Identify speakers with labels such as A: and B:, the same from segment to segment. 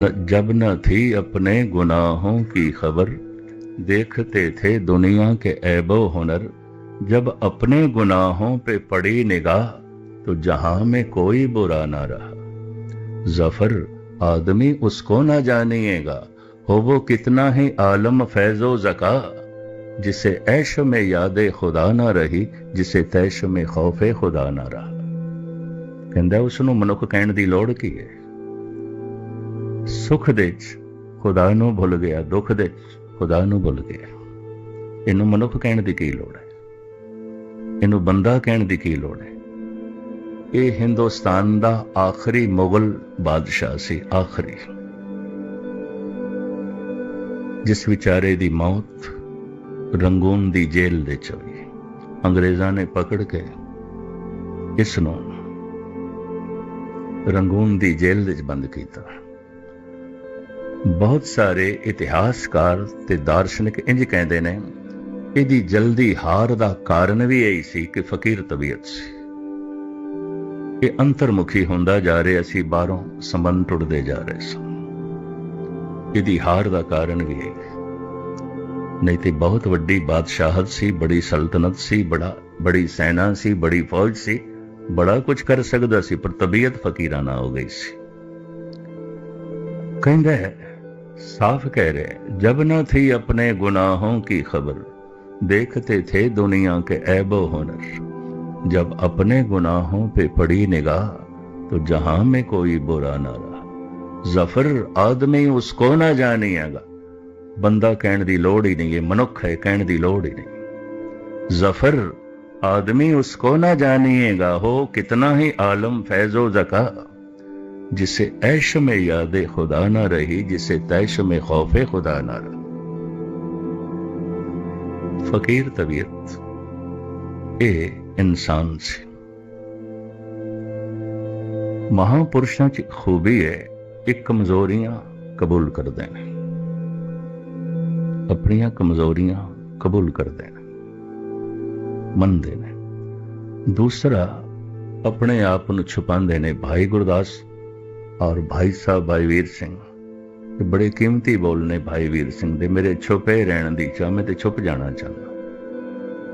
A: جب نہ تھی اپنے گناہوں کی خبر، دیکھتے تھے دنیا کے عیب و ہنر۔ جب اپنے گناہوں پہ پڑی نگاہ، تو جہاں میں کوئی برا نہ رہا۔ ظفر، آدمی اس کو نہ جانیے گا۔ ہو وہ کتنا ہی عالم فیض و زکا جسے عیش میں یاد خدا نہ رہی، جسے تیش میں خوف خدا نہ رہا۔ کہندہ اس نے منک کہن دی لوڑ کی ہے؟ ਸੁਖ ਦੇ ਚ, ਖੁਦਾ ਨੂੰ ਭੁੱਲ ਗਿਆ, ਦੁੱਖ ਦੇ ਚ, ਖੁਦਾ ਨੂੰ ਭੁੱਲ ਗਿਆ। ਇਹਨੂੰ ਮਨੁੱਖ ਕਹਿਣ ਦੀ ਕੀ ਲੋੜ ਹੈ? ਇਹਨੂੰ ਬੰਦਾ ਕਹਿਣ ਦੀ ਕੀ ਲੋੜ ਹੈ? ਇਹ ਹਿੰਦੁਸਤਾਨ ਦਾ ਆਖਰੀ ਮੁਗਲ ਬਾਦਸ਼ਾਹ ਸੀ, ਆਖਰੀ। ਜਿਸ ਵਿਚਾਰੇ ਦੀ ਮੌਤ ਰੰਗੂਨ ਦੀ ਜੇਲ੍ਹ ਦੇ ਚ ਹੋਈ। ਅੰਗਰੇਜ਼ਾਂ ਨੇ ਪਕੜ ਕੇ ਇਸ ਨੂੰ ਰੰਗੂਨ ਦੀ ਜੇਲ੍ਹ ਵਿੱਚ ਬੰਦ ਕੀਤਾ। ਬਹੁਤ ਸਾਰੇ ਇਤਿਹਾਸਕਾਰ ਤੇ ਦਾਰਸ਼ਨਿਕ ਇੰਜ ਕਹਿੰਦੇ ਨੇ, ਇਹਦੀ ਜਲਦੀ ਹਾਰ ਦਾ ਕਾਰਨ ਵੀ ਇਹੀ ਸੀ ਕਿ ਫਕੀਰ ਤਬੀਅਤ ਸੀ। ਇਹ ਅੰਤਰਮੁਖੀ ਹੁੰਦਾ ਜਾ ਰਿਹਾ ਸੀ, ਬਾਹਰੋਂ ਸੰਬੰਧ ਟੁੱਟਦੇ ਜਾ ਰਹੇ ਸਨ। ਇਹਦੀ ਹਾਰ ਦਾ ਕਾਰਨ ਵੀ ਇਹ। ਨਹੀਂ ਤੇ ਬਹੁਤ ਵੱਡੀ ਬਾਦਸ਼ਾਹਤ ਸੀ, ਬੜੀ ਸਲਤਨਤ ਸੀ, ਬੜਾ, ਬੜੀ ਸੈਨਾ ਸੀ, ਬੜੀ ਫੌਜ ਸੀ, ਬੜਾ ਕੁਝ ਕਰ ਸਕਦਾ ਸੀ, ਪਰ ਤਬੀਅਤ ਫਕੀਰਾਨਾ ਹੋ ਗਈ ਸੀ। ਕਹਿੰਦਾ ਹੈ साफ कह रहे जब न थी अपने गुनाहों की खबर देखते थे दुनिया के ऐबो हुनर जब अपने गुनाहों पे पड़ी निगाह तो जहां में कोई बुरा ना रहा ਜ਼ਫਰ ਆਦਮੀ ਉਸ ਕੋ ਨਾ ਜਾਣੀਏਗਾ ਬੰਦਾ ਕਹਿਣ ਦੀ ਲੋੜ ਹੀ ਨਹੀਂ, ਇਹ ਮਨੁੱਖ ਹੈ, ਕਹਿਣ ਦੀ ਲੋੜ ਹੀ ਨਹੀਂ। ਜ਼ਫਰ ਆਦਮੀ ਉਸ ਕੋ ਨਾ ਜਾਣੀਏਗਾ, ਹੋ ਕਿਤਨਾ ਹੀ ਆਲਮ ਫੈਜ਼ੋ ਜ਼ਕਾ। जिसे ऐश में याद खुदा ना रही जिसे तैश में खौफ खुदा ना रहा फकीर तबीयत ਇਹ ਇਨਸਾਨ ਸੀ ਮਹਾਪੁਰਸ਼ਾਂ 'ਚ ਖੂਬੀ ਹੈ ਕਿ ਕਮਜ਼ੋਰੀਆਂ ਕਬੂਲ ਕਰਦੇ ਨੇ ਆਪਣੀਆਂ ਕਮਜ਼ੋਰੀਆਂ ਕਬੂਲ ਕਰਦੇ ਨੇ ਮੰਨਦੇ ਨੇ ਦੂਸਰਾ ਆਪਣੇ ਆਪ ਨੂੰ ਛੁਪਾਉਂਦੇ ਨੇ ਭਾਈ ਗੁਰਦਾਸ ਔਰ ਭਾਈ ਸਾਹਿਬ ਭਾਈ ਵੀਰ ਸਿੰਘ, ਇਹ ਬੜੇ ਕੀਮਤੀ ਬੋਲ ਨੇ ਭਾਈ ਵੀਰ ਸਿੰਘ ਦੇ, ਮੇਰੇ ਛੁਪੇ ਰਹਿਣ ਦੀ ਚਾਹ, ਮੈਂ ਤੇ ਛੁਪ ਜਾਣਾ ਚਾਹੁੰਦਾ।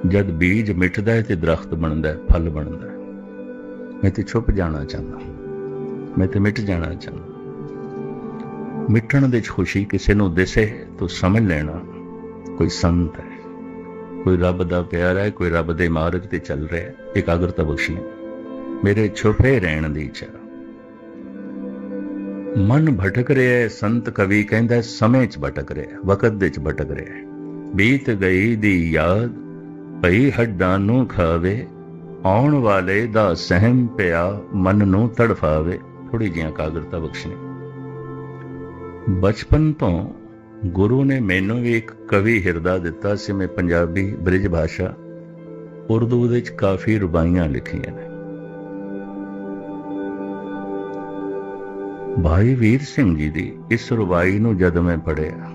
A: ਜਦ ਬੀਜ ਮਿਟਦਾ ਹੈ ਤੇ ਦਰਖਤ ਬਣਦਾ ਹੈ, ਫਲ ਬਣਦਾ ਹੈ। ਮੈਂ ਤੇ ਛੁਪ ਜਾਣਾ ਚਾਹੁੰਦਾ। ਮੈਂ ਤੇ ਮਿਟ ਜਾਣਾ ਚਾਹੁੰਦਾ। ਮਿਟਣ ਦੇ ਖੁਸ਼ੀ ਕਿਸੇ ਨੂੰ ਦਿਸੇ ਤੋ ਸਮਝ ਲੈਣਾ ਕੋਈ ਸੰਤ ਹੈ। ਕੋਈ ਰੱਬ ਦਾ ਪਿਆਰਾ ਹੈ, ਕੋਈ ਰੱਬ ਦੇ ਮਾਰਗ ਤੇ ਚੱਲ ਰਿਹਾ ਹੈ, ਇਕਾਗਰਤਾ ਬਖਸ਼ਣੀ। ਮੇਰੇ ਛੁਪੇ ਰਹਿਣ ਦੀ ਚਾਹ। ਮਨ ਭਟਕ ਰਿਹਾ ਹੈ, ਸੰਤ ਕਵੀ ਕਹਿੰਦਾ ਸਮੇਂ 'ਚ ਭਟਕ ਰਿਹਾ ਵਕਤ ਦੇ 'ਚ ਭਟਕ ਰਿਹਾ ਹੈ। ਬੀਤ ਗਈ ਦੀ ਯਾਦ ਪਈ ਹੱਡਾਂ ਨੂੰ ਖਾਵੇ, ਆਉਣ ਵਾਲੇ ਦਾ ਸਹਿਮ ਪਿਆ, ਮਨ ਨੂੰ ਤੜਫਾਵੇ। ਥੋੜੀ ਜਿਹੀਆਂ ਕਾਗਰਤਾ ਬਖਸ਼ਣੀ ਬਚਪਨ ਤੋਂ ਗੁਰੂ ਨੇ ਮੈਨੂੰ ਵੀ ਇੱਕ ਕਵੀ ਹਿਰਦਾ ਦਿੱਤਾ ਸੀ, ਮੈਂ ਪੰਜਾਬੀ ਬ੍ਰਿਜ ਭਾਸ਼ਾ, ਉਰਦੂ ਵਿੱਚ ਕਾਫੀ ਰੁਬਾਈਆਂ ਲਿਖੀਆਂ ਨੇ। ਭਾਈ ਵੀਰ ਸਿੰਘ ਜੀ ਦੀ ਇਸ ਰਵਾਈ ਨੂੰ ਜਦ ਮੈਂ ਪੜਿਆ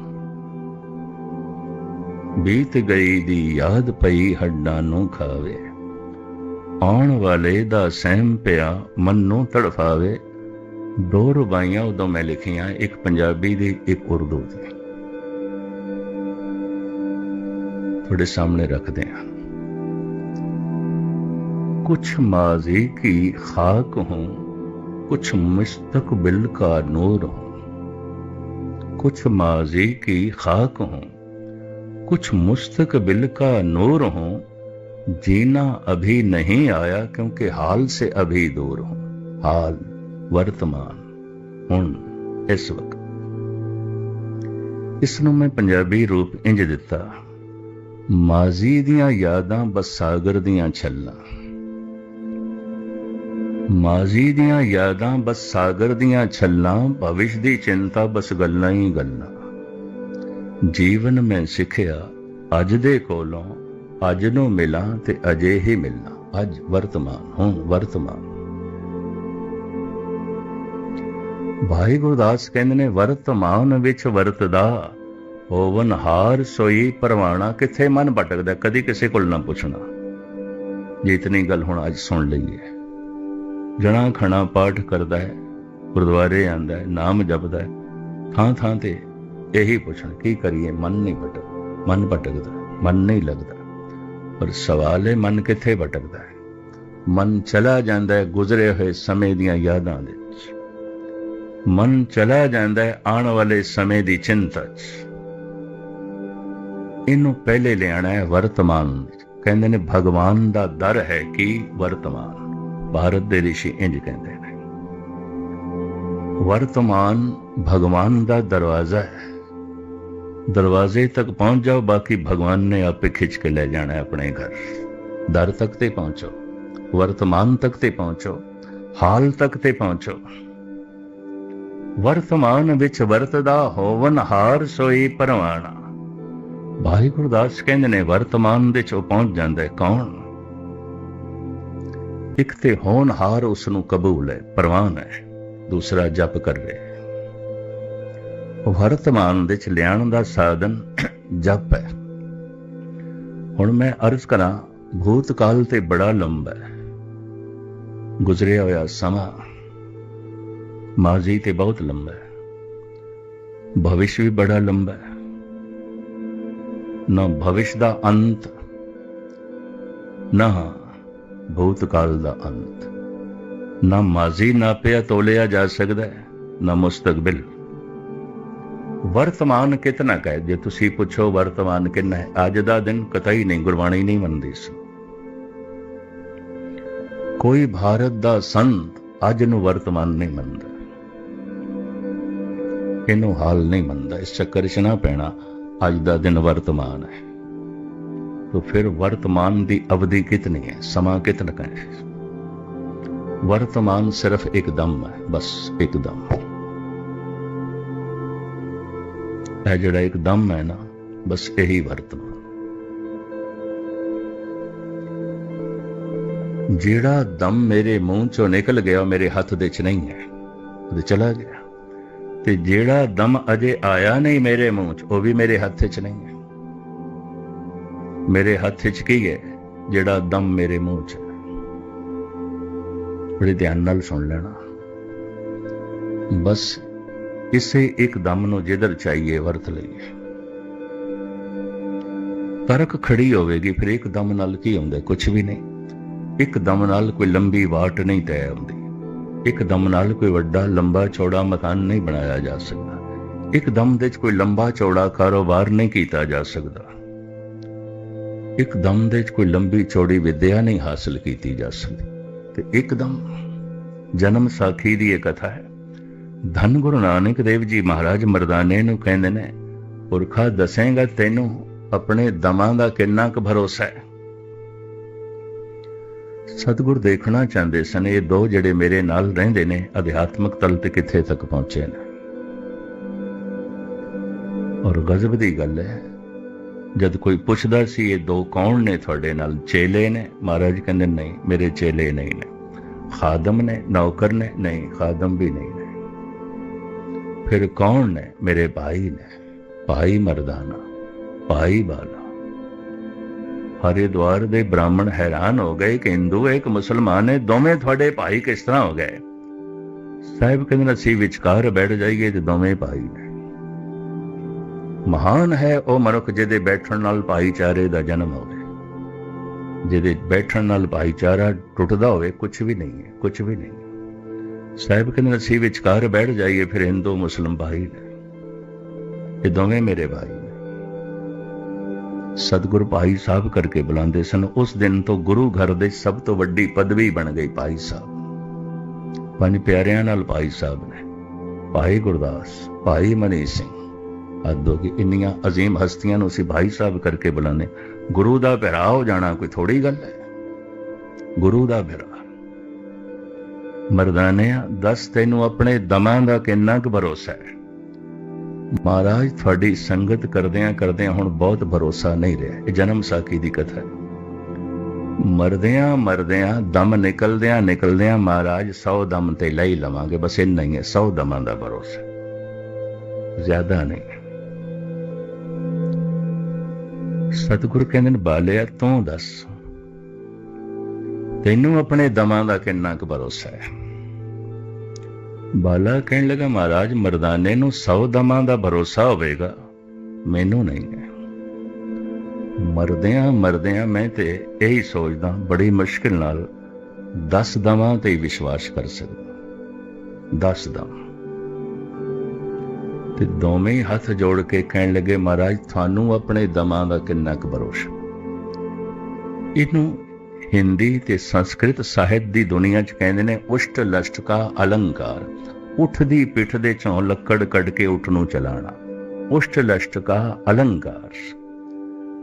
A: ਬੀਤ ਗਈ ਦੀ ਯਾਦ ਪਈ ਹੱਡਾਂ ਨੂੰ ਖਾਵੇ। ਆਉਣ ਵਾਲੇ ਦਾ ਸਹਿਮ ਪਿਆ ਮਨ ਨੂੰ ਤੜਫਾਵੇ। ਦੋ ਰੁਬਾਈਆਂ ਉਦੋਂ ਮੈਂ ਲਿਖੀਆਂ, ਇੱਕ ਪੰਜਾਬੀ ਦੀ, ਇੱਕ ਉਰਦੂ ਦੀ। ਤੁਹਾਡੇ ਸਾਹਮਣੇ ਰੱਖਦੇ ਹਾਂ। ਕੁਛ ਮਾਜ਼ੀ ਕੀ ਖਾਕ ਹੂੰ कुछ मुस्तकबिल का नूर हूं कुछ माजी की खाक हूं कुछ मुस्तकबिल का नूर हूं जीना अभी नहीं आया क्योंकि हाल से अभी दूर हूं हाल वर्तमान ਹੁਣ ਇਸ ਵਕਤ ਇਸ ਨੂੰ ਮੈਂ ਪੰਜਾਬੀ ਰੂਪ ਇੰਜ ਦਿੱਤਾ ਮਾਜ਼ੀ ਦੀਆਂ ਯਾਦਾਂ ਬਸ ਸਾਗਰ ਦੀਆਂ ਛੱਲਾਂ ਮਾਜ਼ੀ ਦੀਆਂ ਯਾਦਾਂ ਬਸ ਸਾਗਰ ਦੀਆਂ ਛੱਲਾਂ, ਭਵਿਸ਼ ਦੀ ਚਿੰਤਾ ਬਸ ਗੱਲਾਂ ਹੀ ਗੱਲਾਂ। ਜੀਵਨ ਮੈਂ ਸਿੱਖਿਆ, ਅੱਜ ਦੇ ਕੋਲੋਂ ਅੱਜ ਨੂੰ ਮਿਲਾਂ ਤੇ ਅਜੇ ਹੀ ਮਿਲਣਾ ਅੱਜ ਵਰਤਮਾਨ ਹੁਣ ਵਰਤਮਾਨ। ਭਾਈ ਗੁਰਦਾਸ ਕਹਿੰਦੇ ਨੇ, ਵਰਤਮਾਨ ਵਿੱਚ ਵਰਤਦਾ, ਹੋਵਨ ਹਾਰ ਸੋਈ ਪਰਵਾਣਾ, ਕਿੱਥੇ ਮਨ ਭਟਕਦਾ, ਕਦੀ ਕਿਸੇ ਕੋਲ ਨਾ ਪੁੱਛਣਾ। ਜੇ ਇਤਨੀ ਗੱਲ ਹੁਣ ਅੱਜ ਸੁਣ ਲਈਏ। ਜਣਾ ਖਣਾ ਪਾਠ ਕਰਦਾ ਹੈ, ਗੁਰਦੁਆਰੇ ਆਂਦਾ ਹੈ, ਨਾਮ ਜਪਦਾ ਹੈ। ਥਾਂ ਥਾਂ ਤੇ ਇਹੀ ਪੁੱਛਣ, ਕੀ ਕਰੀਏ? ਮਨ ਨਹੀਂ ਭਟਕ, ਮਨ ਭਟਕਦਾ, ਮਨ ਨਹੀਂ ਲੱਗਦਾ। ਪਰ ਸਵਾਲ ਹੈ ਮਨ ਕਿੱਥੇ ਭਟਕਦਾ ਹੈ? ਮਨ ਚਲਾ ਜਾਂਦਾ ਹੈ ਗੁਜ਼ਰੇ ਹੋਏ ਸਮੇਂ ਦੀਆਂ ਯਾਦਾਂ ਦੇ ਵਿੱਚ। ਮਨ ਚਲਾ ਜਾਂਦਾ ਹੈ ਆਉਣ ਵਾਲੇ ਸਮੇਂ ਦੀ ਚਿੰਤਾ 'ਚ। ਇਹਨੂੰ ਪਹਿਲੇ ਲਿਆਣਾ ਹੈ ਵਰਤਮਾਨ ਕਹਿੰਦੇ ਨੇ, ਭਗਵਾਨ ਦਾ ਦਰ ਹੈ ਕਿ? ਵਰਤਮਾਨ। ਭਾਰਤ ਦੇ ਰਿਸ਼ੀ ਇੰਜ ਕਹਿੰਦੇ ਨੇ, ਵਰਤਮਾਨ ਭਗਵਾਨ ਦਾ ਦਰਵਾਜ਼ਾ ਹੈ। ਦਰਵਾਜ਼ੇ ਤੱਕ ਪਹੁੰਚ ਜਾਓ, ਬਾਕੀ ਭਗਵਾਨ ਨੇ ਆਪੇ ਖਿੱਚ ਕੇ ਲੈ ਜਾਣਾ ਆਪਣੇ ਘਰ। ਦਰ ਤੱਕ ਤੇ ਪਹੁੰਚੋ, ਵਰਤਮਾਨ ਤੱਕ ਤੇ ਪਹੁੰਚੋ, ਹਾਲ ਤੱਕ ਤੇ ਪਹੁੰਚੋ। ਵਰਤਮਾਨ ਵਿੱਚ ਵਰਤਦਾ ਹੋਵਨ ਹਾਰ ਸੋਈ ਪਰਵਾਣਾ। ਭਾਈ ਗੁਰਦਾਸ ਕਹਿੰਦੇ ਨੇ, ਵਰਤਮਾਨ ਦੇ ਚੋਂ ਪਹੁੰਚ ਜਾਂਦਾ ਕੌਣ? ਇੱਕ ਤੇ ਹੋਣਹਾਰ ਉਸ ਨੂੰ ਕਬੂਲ ਹੈ, ਪ੍ਰਵਾਨ ਹੈ, ਦੂਸਰਾ ਜਪ ਕਰ ਰਿਹਾ ਵਰਤਮਾਨ ਦੇ ਚ ਲਿਆਉਣ ਦਾ ਸਾਧਨ ਜਪ ਹੈ। ਹੁਣ ਮੈਂ ਅਰਜ਼ ਕਰਾਂ, ਭੂਤਕਾਲ ਤੇ ਬੜਾ ਲੰਬਾ ਹੈ। ਗੁਜ਼ਰਿਆ ਹੋਇਆ ਸਮਾਂ ਮਾਜ਼ੀ ਤੇ ਬਹੁਤ ਲੰਬਾ ਹੈ। ਭਵਿਸ਼ ਵੀ ਬੜਾ ਲੰਬਾ ਹੈ। ਨਾ ਭਵਿਸ਼ ਦਾ ਅੰਤ, ਨਾ ਭੂਤਕਾਲ ਦਾ ਅੰਤ। ਨਾ ਮਾਜ਼ੀ ਨਾਪਿਆ ਤੋਲਿਆ ਜਾ ਸਕਦਾ ਹੈ, ਨਾ ਮੁਸਤਕਬਲ। ਵਰਤਮਾਨ ਕਿਤਨਾ ਕਹੇ ਜੇ ਤੁਸੀਂ ਪੁੱਛੋ ਵਰਤਮਾਨ ਕਿੰਨਾ ਹੈ? ਅੱਜ ਦਾ ਦਿਨ ਕਤਈ ਨਹੀਂ, ਗੁਰਬਾਣੀ ਨਹੀਂ ਮੰਨਦੀ ਸੀ। ਕੋਈ ਭਾਰਤ ਦਾ ਸੰਤ ਅੱਜ ਨੂੰ ਵਰਤਮਾਨ ਨਹੀਂ ਮੰਨਦਾ। ਇਹਨੂੰ ਹਾਲ ਨਹੀਂ ਮੰਨਦਾ। ਇਸ ਚੱਕਰ 'ਚ ਨਾ ਪੈਣਾ, ਅੱਜ ਦਾ ਦਿਨ ਵਰਤਮਾਨ ਹੈ। तो फिर वर्तमान ਦੀ ਅਵਧੀ ਕਿਤਨੀ ਹੈ ਸਮਾਂ ਕਿਤਨਾ ਕਾ ਹੈ ਵਰਤਮਾਨ ਸਿਰਫ ਇੱਕ ਦਮ ਹੈ ਬਸ ਇੱਕ ਦਮ ਇਹ ਜਿਹੜਾ ਇੱਕ ਦਮ ਹੈ ਨਾ ਬਸ ਇਹੀ ਵਰਤਮਾਨ ਜਿਹੜਾ ਦਮ ਮੇਰੇ ਮੂੰਹ ਚੋਂ ਨਿਕਲ ਗਿਆ ਉਹ ਮੇਰੇ ਹੱਥ ਦੇ ਚ ਨਹੀਂ ਹੈ ਉਹ ਚਲਾ ਗਿਆ ਤੇ ਜਿਹੜਾ ਦਮ ਅਜੇ ਆਇਆ ਨਹੀਂ ਮੇਰੇ ਮੂੰਹ ਚ ਉਹ ਵੀ ਮੇਰੇ ਹੱਥ 'ਚ ਨਹੀਂ ਹੈ ਮੇਰੇ ਹੱਥ 'ਚ ਕੀ ਹੈ? ਜਿਹੜਾ ਦਮ ਮੇਰੇ ਮੂੰਹ 'ਚ ਬੜੇ ਧਿਆਨ ਨਾਲ ਸੁਣ ਲੈਣਾ। ਬਸ ਇਸੇ ਇੱਕ ਦਮ ਨੂੰ ਜਿੱਧਰ ਚਾਹੀਏ ਵਰਤ ਲਈਏ। ਤਰਕ ਖੜੀ ਹੋਵੇਗੀ, ਫਿਰ ਇੱਕ ਦਮ ਨਾਲ ਕੀ ਹੁੰਦਾ? ਕੁਝ ਵੀ ਨਹੀਂ। ਇੱਕ ਦਮ ਨਾਲ ਕੋਈ ਲੰਬੀ ਵਾਟ ਨਹੀਂ ਤੈਅ ਹੁੰਦੀ। ਇੱਕ ਦਮ ਨਾਲ ਕੋਈ ਵੱਡਾ, ਲੰਬਾ, ਚੌੜਾ ਮਕਾਨ ਨਹੀਂ ਬਣਾਇਆ ਜਾ ਸਕਦਾ। ਇੱਕ ਦਮ ਦੇ ਵਿੱਚ ਕੋਈ ਲੰਬਾ, ਚੌੜਾ ਕਾਰੋਬਾਰ ਨਹੀਂ ਕੀਤਾ ਜਾ ਸਕਦਾ। ਇੱਕ ਦਮ ਦੇ ਵਿੱਚ ਕੋਈ ਲੰਬੀ ਚੌੜੀ ਵਿਦਿਆ ਨਹੀਂ ਹਾਸਲ ਕੀਤੀ ਜਾ ਸਕਦੀ। ਤੇ ਇੱਕਦਮ ਜਨਮ ਸਾਖੀ ਦੀ ਇਹ ਕਥਾ ਹੈ। ਧੰਨ ਗੁਰੂ ਨਾਨਕ ਦੇਵ ਜੀ ਮਹਾਰਾਜ ਮਰਦਾਨੇ ਨੂੰ ਕਹਿੰਦੇ ਨੇ, ਪੁਰਖਾ ਦੱਸੇਗਾ ਤੈਨੂੰ ਆਪਣੇ ਦਮਾਂ ਦਾ ਕਿੰਨਾ ਕੁ ਭਰੋਸਾ ਹੈ। ਸਤਿਗੁਰ ਦੇਖਣਾ ਚਾਹੁੰਦੇ ਸਨ, ਇਹ ਦੋ ਜਿਹੜੇ ਮੇਰੇ ਨਾਲ ਰਹਿੰਦੇ ਨੇ, ਅਧਿਆਤਮਕ ਤਲ ਤੇ ਕਿੱਥੇ ਤੱਕ ਪਹੁੰਚੇ ਨੇ। ਔਰ ਗਜ਼ਬ ਦੀ ਗੱਲ ਹੈ ਜਦ ਕੋਈ ਪੁੱਛਦਾ ਸੀ, ਇਹ ਦੋ ਕੌਣ ਨੇ ਤੁਹਾਡੇ ਨਾਲ? ਚੇਲੇ ਨੇ? ਮਹਾਰਾਜ ਕਹਿੰਦੇ, ਨਹੀਂ, ਮੇਰੇ ਚੇਲੇ ਨਹੀਂ ਨੇ। ਖਾਦਮ ਨੇ, ਨੌਕਰ ਨੇ, ਨਹੀਂ, ਖਾਦਮ ਵੀ ਨਹੀਂ ਨੇ। ਫਿਰ ਕੌਣ ਨੇ? ਮੇਰੇ ਭਾਈ ਨੇ। ਭਾਈ ਮਰਦਾਨਾ, ਭਾਈ ਬਾਲਾ। ਹਰਿਦੁਆਰ ਦੇ ਬ੍ਰਾਹਮਣ ਹੈਰਾਨ ਹੋ ਗਏ ਕਿ ਹਿੰਦੂ, ਇੱਕ ਮੁਸਲਮਾਨ ਨੇ ਦੋਵੇਂ ਤੁਹਾਡੇ ਭਾਈ ਕਿਸ ਤਰ੍ਹਾਂ ਹੋ ਗਏ? ਸਾਹਿਬ ਕਹਿੰਦੇ ਅਸੀਂ ਵਿਚਕਾਰ ਬੈਠ ਜਾਈਏ ਤੇ ਦੋਵੇਂ ਭਾਈ ਨੇ। ਮਹਾਨ ਹੈ ਉਹ ਮਨੁੱਖ ਜਿਹਦੇ ਬੈਠਣ ਨਾਲ ਭਾਈਚਾਰੇ ਦਾ ਜਨਮ ਹੋਵੇ। ਜਿਹਦੇ ਬੈਠਣ ਨਾਲ ਭਾਈਚਾਰਾ ਟੁੱਟਦਾ ਹੋਵੇ ਕੁਝ ਵੀ ਨਹੀਂ ਹੈ ਕੁਝ ਵੀ ਨਹੀਂ। ਸਾਹਿਬ ਕਹਿੰਦੇ, ਅਸੀਂ ਵਿਚਕਾਰ ਬੈਠ ਜਾਈਏ, ਫਿਰ ਹਿੰਦੂ ਮੁਸਲਮ ਭਾਈ ਨੇ। ਇਹ ਦੋਵੇਂ ਮੇਰੇ ਭਾਈ ਨੇ। ਸਤਿਗੁਰ ਭਾਈ ਸਾਹਿਬ ਕਰਕੇ ਬੁਲਾਉਂਦੇ ਸਨ। ਉਸ ਦਿਨ ਤੋਂ ਗੁਰੂ ਘਰ ਦੇ ਸਭ ਤੋਂ ਵੱਡੀ ਪਦਵੀ ਬਣ ਗਈ ਭਾਈ ਸਾਹਿਬ। ਪੰਜ ਪਿਆਰਿਆਂ ਨਾਲ ਭਾਈ ਸਾਹਿਬ ਨੇ। ਭਾਈ ਗੁਰਦਾਸ, ਭਾਈ ਮਨੀ ਸਿੰਘ ਹੱਦ ਹੋ ਗਈ। ਇੰਨੀਆਂ ਅਜ਼ੀਮ ਹਸਤੀਆਂ ਨੂੰ ਅਸੀਂ ਭਾਈ ਸਾਹਿਬ ਕਰਕੇ ਬੁਲਾਉਂਦੇ ਗੁਰੂ ਦਾ ਭਰਾ ਹੋ ਜਾਣਾ ਕੋਈ ਥੋੜੀ ਗੱਲ ਹੈ? ਗੁਰੂ ਦਾ ਭਰਾ ਮਰਦਾਨਿਆ ਦੱਸ ਤੈਨੂੰ ਆਪਣੇ ਦਮਾਂ ਦਾ ਕਿੰਨਾ ਕੁ ਭਰੋਸਾ ਹੈ? ਮਹਾਰਾਜ, ਤੁਹਾਡੀ ਸੰਗਤ ਕਰਦਿਆਂ ਕਰਦਿਆਂ ਹੁਣ ਬਹੁਤ ਭਰੋਸਾ ਨਹੀਂ ਰਿਹਾ। ਇਹ ਜਨਮ ਸਾਖੀ ਦੀ ਕਥਾ ਹੈ। ਮਰਦਿਆਂ ਮਰਦਿਆਂ, ਦਮ ਨਿਕਲਦਿਆਂ ਨਿਕਲਦਿਆਂ ਮਹਾਰਾਜ 100 ਦਮ ਤੇ ਲੈ ਹੀ ਲਵਾਂਗੇ। ਬਸ ਇੰਨਾ ਹੀ ਹੈ 100 ਦਮਾਂ ਦਾ ਭਰੋਸਾ। ਜ਼ਿਆਦਾ ਨਹੀਂ। ਸਤਿਗੁਰ ਕਹਿੰਦੇ ਨੇ, ਬਾਲਿਆ ਤੂੰ ਦੱਸ। ਤੈਨੂੰ ਆਪਣੇ ਦਮਾਂ ਦਾ ਕਿੰਨਾ ਕੁ ਭਰੋਸਾ ਹੈ? ਬਾਲਾ ਕਹਿਣ ਲੱਗਾ, ਮਹਾਰਾਜ, ਮਰਦਾਨੇ ਨੂੰ ਸੌ ਦਮਾਂ ਦਾ ਭਰੋਸਾ ਹੋਵੇਗਾ, ਮੈਨੂੰ ਨਹੀਂ ਹੈ। ਮਰਦਿਆਂ ਮਰਦਿਆਂ ਮੈਂ ਤੇ ਇਹੀ ਸੋਚਦਾ, ਬੜੀ ਮੁਸ਼ਕਿਲ ਨਾਲ 10 ਦਮਾਂ ਤੇ ਵਿਸ਼ਵਾਸ ਕਰ ਸਕਦਾ। 10 ਦਮ। ਤੇ ਦੋਵੇਂ ਹੱਥ ਜੋੜ ਕੇ ਕਹਿਣ ਲੱਗੇ, ਮਹਾਰਾਜ, ਤੁਹਾਨੂੰ ਆਪਣੇ ਦਮਾਂ ਦਾ ਕਿੰਨਾ ਕੁ ਭਰੋਸਾ? ਇਹਨੂੰ ਹਿੰਦੀ ਤੇ ਸੰਸਕ੍ਰਿਤ ਸਾਹਿਤ ਦੀ ਦੁਨੀਆ 'ਚ ਕਹਿੰਦੇ ਨੇ, ਉਸ਼ਟ ਲਸ਼ਟਕਾ ਅਲੰਕਾਰ ਅਲੰਕਾਰ, ਉੱਠਦੀ ਪਿੱਠ ਦੇ ਚੋਂ ਲੱਕੜ ਕੱਢ ਕੇ ਉੱਠ ਨੂੰ ਚਲਾਣਾ, ਉਸ਼ਟ ਲਸ਼ਟਕਾ ਅਲੰਕਾਰ।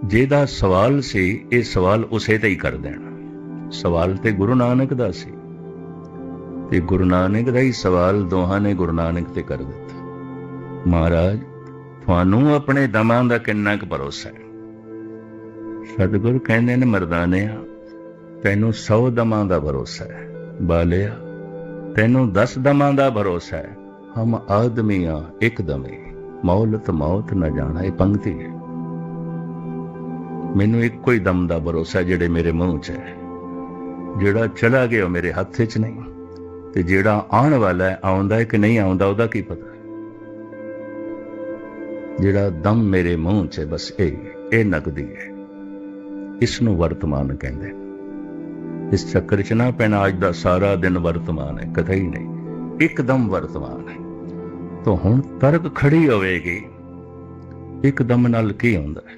A: ਜਿਹਦਾ ਸਵਾਲ ਸੀ, ਇਹ ਸਵਾਲ ਉਸੇ ਤੇ ਹੀ ਕਰ ਦੇਣਾ। ਸਵਾਲ ਤੇ ਗੁਰੂ ਨਾਨਕ ਦਾ ਸੀ। ਤੇ ਗੁਰੂ ਨਾਨਕ ਦਾ ਹੀ ਸਵਾਲ ਦੋਹਾਂ ਨੇ ਗੁਰੂ ਨਾਨਕ ਤੇ ਕਰ ਦਿੱਤਾ। ਮਹਾਰਾਜ, ਤੁਹਾਨੂੰ ਆਪਣੇ ਦਮਾਂ ਦਾ ਕਿੰਨਾ ਕੁ ਭਰੋਸਾ ਹੈ? ਸਤਿਗੁਰ ਕਹਿੰਦੇ ਨੇ, ਮਰਦਾਨਿਆ, ਤੈਨੂੰ 100 ਦਮਾਂ ਦਾ ਭਰੋਸਾ ਹੈ। ਬਾਲਿਆ, ਤੈਨੂੰ 10 ਦਮਾਂ ਦਾ ਭਰੋਸਾ ਹੈ। ਹਮ ਆਦਮੀਆਂ ਇੱਕ ਦਮੇ, ਮੌਲਤ ਮੌਤ ਨਾ ਜਾਣਾ ਇਹ ਪੰਕਤੀ ਹੈ। ਮੈਨੂੰ ਇੱਕੋ ਹੀ ਦਮ ਦਾ ਭਰੋਸਾ ਜਿਹੜੇ ਮੇਰੇ ਮੂੰਹ 'ਚ ਹੈ। ਜਿਹੜਾ ਚਲਾ ਗਿਆ ਉਹ ਮੇਰੇ ਹੱਥ 'ਚ ਨਹੀਂ, ਤੇ ਜਿਹੜਾ ਆਉਣ ਵਾਲਾ ਹੈ, ਆਉਂਦਾ ਹੈ ਕਿ ਨਹੀਂ ਆਉਂਦਾ, ਉਹਦਾ ਕੀ ਪਤਾ? ਜਿਹੜਾ ਦਮ ਮੇਰੇ ਮੂੰਹ 'ਚ ਹੈ, ਬਸ ਇਹ ਇਹ ਨਗਦੀ ਹੈ। ਇਸ ਨੂੰ ਵਰਤਮਾਨ ਕਹਿੰਦੇ ਇਸ ਚੱਕਰ 'ਚ ਨਾ ਪੈਣਾ, ਅੱਜ ਦਾ ਸਾਰਾ ਦਿਨ ਵਰਤਮਾਨ ਹੈ ਕਦੇ ਹੀ ਨਹੀਂ, ਇੱਕਦਮ ਵਰਤਮਾਨ ਹੈ। ਤਾਂ ਹੁਣ ਤਰਕ ਖੜੀ ਹੋਵੇਗੀ, ਇੱਕਦਮ ਨਾਲ ਕੀ ਹੁੰਦਾ ਹੈ?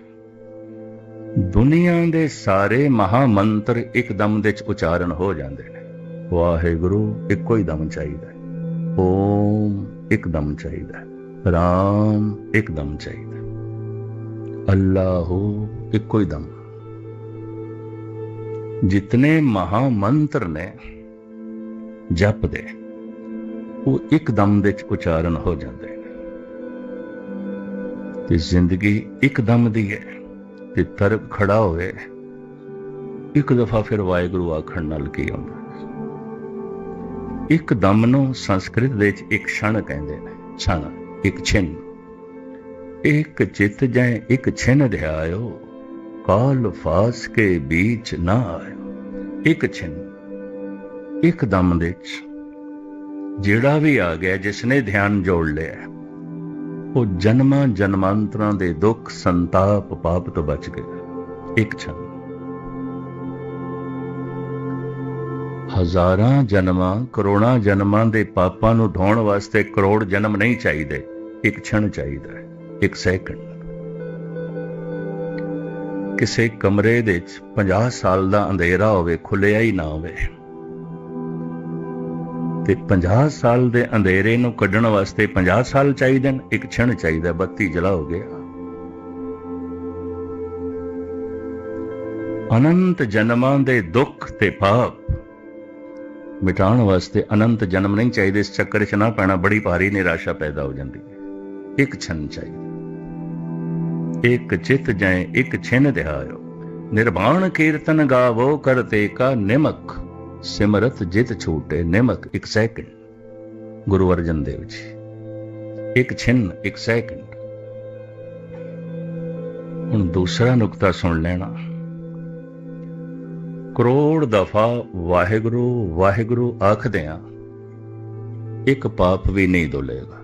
A: ਦੁਨੀਆ ਦੇ ਸਾਰੇ ਮਹਾ ਮੰਤਰ ਇੱਕਦਮ ਦੇ ਚ ਉਚਾਰਨ ਹੋ ਜਾਂਦੇ ਨੇ। ਵਾਹਿਗੁਰੂ, ਇੱਕੋ ਹੀ ਦਮ ਚਾਹੀਦਾ ਓਮ, ਇੱਕਦਮ ਚਾਹੀਦਾ ਹੈ ਰਾਮ ਇੱਕਦਮ ਚਾਹੀਦਾ। ਹੈ ਇੱਕੋ ਹੀ ਦਮ ਜਿਤਨੇ ਮਹਾ ਮੰਤਰ ਨੇ ਜਪਦੇ ਉਹ ਇੱਕਦਮ ਦੇ ਚ ਉਚਾਰਨ ਹੋ ਜਾਂਦੇ ਨੇ। ਤੇ ਜ਼ਿੰਦਗੀ ਇੱਕਦਮ ਦੀ ਹੈ ਤੇ ਤਰਕ ਖੜਾ ਹੋਵੇ, ਇੱਕ ਦਫਾ ਫਿਰ ਵਾਹਿਗੁਰੂ ਆਖਣ ਨਾਲ ਕੀ ਆਉਂਦਾ ਇੱਕ ਦਮ ਨੂੰ ਸੰਸਕ੍ਰਿਤ ਦੇ ਵਿੱਚ ਇੱਕ ਛਣ ਕਹਿੰਦੇ ਨੇ, ਛਣ। ਇੱਕ ਛਿਨ। ਇੱਕ ਚਿਤ ਜੈ ਇੱਕ ਛਿਨ ਧਿਆਇਓ ਕਾਲ ਫਾਸ ਕੇ ਵਿੱਚ ਨਾ ਆਇਓ। ਇੱਕ ਛਿਨ, ਇੱਕ ਦਮ ਦੇ ਵਿੱਚ। ਜਿਹੜਾ ਵੀ ਆ ਗਿਆ ਜਿਸ ਨੇ ਧਿਆਨ ਜੋੜ ਲਿਆ, ਉਹ ਜਨਮਾਂ ਜਨਮਾਂਤਰਾਂ ਦੇ ਦੁੱਖ ਸੰਤਾਪ ਪਾਪ ਤੋਂ ਬਚ ਗਿਆ। ਇੱਕ ਛਣ ਹਜ਼ਾਰਾਂ ਜਨਮਾਂ, ਕਰੋੜਾਂ ਜਨਮਾਂ ਦੇ ਪਾਪਾਂ ਨੂੰ ਢੋਣ ਵਾਸਤੇ ਕਰੋੜ ਜਨਮ ਨਹੀਂ ਚਾਹੀਦੇ। ਇੱਕ ਛਣ ਚਾਹੀਦਾ ਹੈ, ਇੱਕ ਸੈਕਿੰਡ। ਕਿਸੇ ਕਮਰੇ ਦੇ ਵਿੱਚ 50 ਸਾਲ ਦਾ ਅੰਧੇਰਾ ਹੋਵੇ ਖੁੱਲਿਆ ਹੀ ਨਾ ਹੋਵੇ। ਤੇ 50 ਸਾਲ ਦੇ ਅੰਧੇਰੇ ਨੂੰ ਕੱਢਣ ਵਾਸਤੇ 50 ਸਾਲ ਚਾਹੀਦੇ ਨੇ, ਇੱਕ ਛਣ ਚਾਹੀਦਾ, ਬੱਤੀ ਜਲਾ ਹੋ ਗਿਆ। ਅਨੰਤ ਜਨਮਾਂ ਦੇ ਦੁੱਖ ਤੇ ਪਾਪ ਮਿਟਾਉਣ ਵਾਸਤੇ ਅਨੰਤ ਜਨਮ ਨਹੀਂ ਚਾਹੀਦੇ, ਇਸ ਚੱਕਰ 'ਚ ਨਾ ਪੈਣਾ, ਬੜੀ ਭਾਰੀ ਨਿਰਾਸ਼ਾ ਪੈਦਾ ਹੋ ਜਾਂਦੀ ਹੈ। ਇੱਕ ਛਣ ਚਾਹੀਦਾ ਇੱਕ ਚਿਤ ਜੈ ਇੱਕ ਛਿਨ ਦਿਹਾਇਓ। ਨਿਰਵਾਣ ਕੀਰਤਨ ਗਾਵੋ ਕਰਤੇ ਕਾ ਨਿਮਕ ਸਿਮਰਤ ਜਿਤ ਛੂਟੇ ਨਿਮਕ ਇੱਕ ਸੈਕਿੰਡ। ਗੁਰੂ ਅਰਜਨ ਦੇਵ ਜੀ, ਇੱਕ ਛਿਨ, ਇੱਕ ਸੈਕਿੰਡ। ਹੁਣ ਦੂਸਰਾ ਨੁਕਤਾ ਸੁਣ ਲੈਣਾ। ਕਰੋੜ ਦਫਾ ਵਾਹਿਗੁਰੂ ਵਾਹਿਗੁਰੂ ਆਖਦਿਆਂ, ਇੱਕ ਪਾਪ ਵੀ ਨਹੀਂ ਦੋਲੇਗਾ।